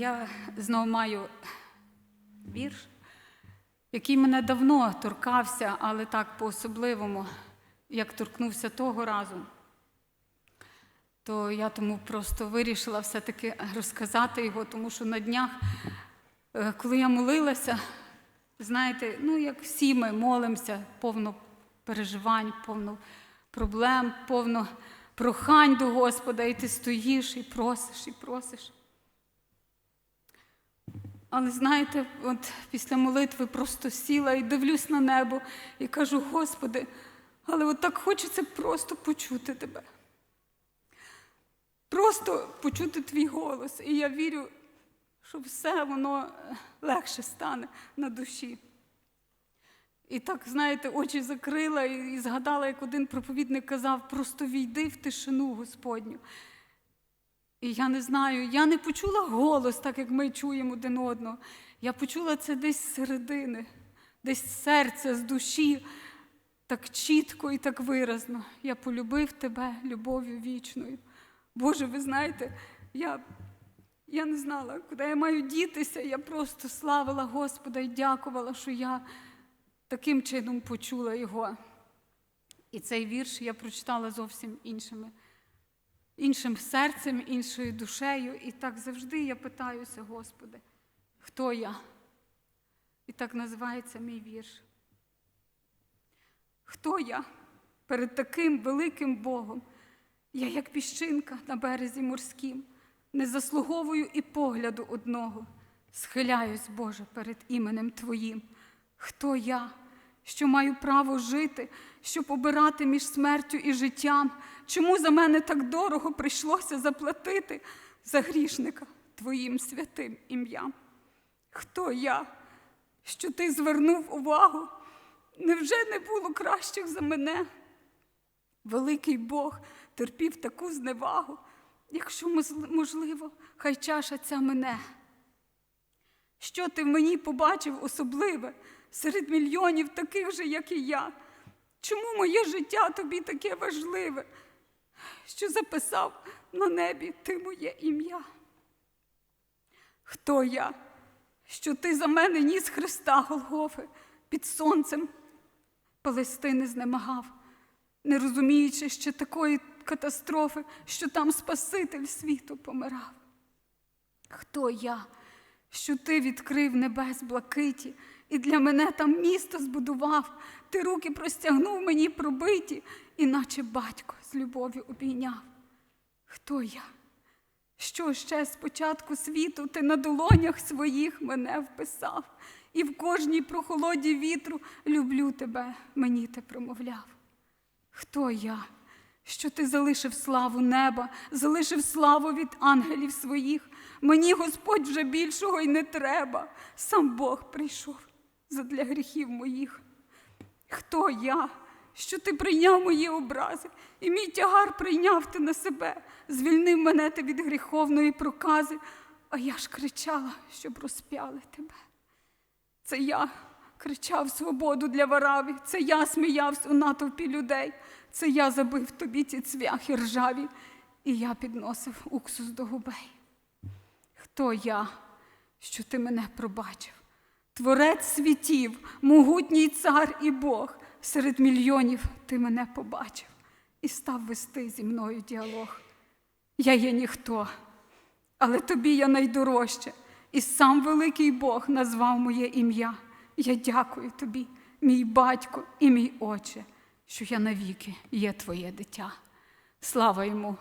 Я знову маю вірш, який мене давно торкався, але так по-особливому, як торкнувся того разу. То я тому просто вирішила все-таки розказати його, тому що на днях, е, коли я молилася, знаєте, ну як всі ми молимося, повно переживань, повно проблем, повно прохань до Господа, і ти стоїш і просиш, і просиш. Але знаєте, от після молитви просто сіла і дивлюсь на небо і кажу, Господи, але от так хочеться просто почути тебе. Просто почути твій голос. І я вірю, що все воно е, легше стане на душі. І так, знаєте, очі закрила і, і згадала, як один проповідник казав, просто війди в тишину Господню. І я не знаю, я не почула голос, так як ми чуємо один одного. Я почула це десь з середини, десь з серця, з душі, так чітко і так виразно. Я полюбив тебе любов'ю вічною. Боже, ви знаєте, я, я не знала, куди я маю дітися. Я просто славила Господа і дякувала, що я таким чином почула його. І цей вірш я прочитала зовсім іншими іншим серцем, іншою душею. І так завжди я питаюся, Господи, хто я? І так називається мій вірш. Хто я перед таким великим Богом? Я, як піщинка на березі морськім, не заслуговую і погляду одного, схиляюсь, Боже, перед іменем Твоїм. Хто я, що маю право жити, щоб обирати між смертю і життям? Чому за мене так дорого прийшлося заплатити за грішника Твоїм святим ім'ям? Хто я, що ти звернув увагу? Невже не було кращих за мене? Великий Бог терпів таку зневагу, якщо можливо, хай чаша ця мене. Що ти в мені побачив особливе серед мільйонів таких же, як і я? Чому моє життя тобі таке важливе, що записав на небі ти моє ім'я? Хто я, що ти за мене ніс Христа Голгофи під сонцем Палестини знемагав, не розуміючи ще такої катастрофи, що там Спаситель світу помирав? Хто я, що ти відкрив небес блакиті, і для мене там місто збудував, ти руки простягнув мені пробиті, і наче батько з любов'ю обійняв. Хто я? Що ще з початку світу ти на долонях своїх мене вписав, і в кожній прохолоді вітру люблю тебе, мені ти промовляв. Хто я? Що ти залишив славу неба, залишив славу від ангелів своїх. Мені Господь вже більшого й не треба. Сам Бог прийшов задля гріхів моїх. Хто я, що ти прийняв мої образи, і мій тягар прийняв ти на себе, звільнив мене ти від гріховної прокази, а я ж кричала, щоб розп'яли тебе. Це я кричав свободу для вараві, це я сміявся у натовпі людей, це я забив тобі ті цвяхи ржаві, і я підносив уксус до губей. Хто я, що ти мене пробачив? Творець світів, могутній цар і Бог, серед мільйонів ти мене побачив і став вести зі мною діалог. Я є ніхто, але тобі я найдорожче, і сам великий Бог назвав моє ім'я. Я дякую тобі, мій батько і мій отче, що я навіки є твоє дитя. Слава йому,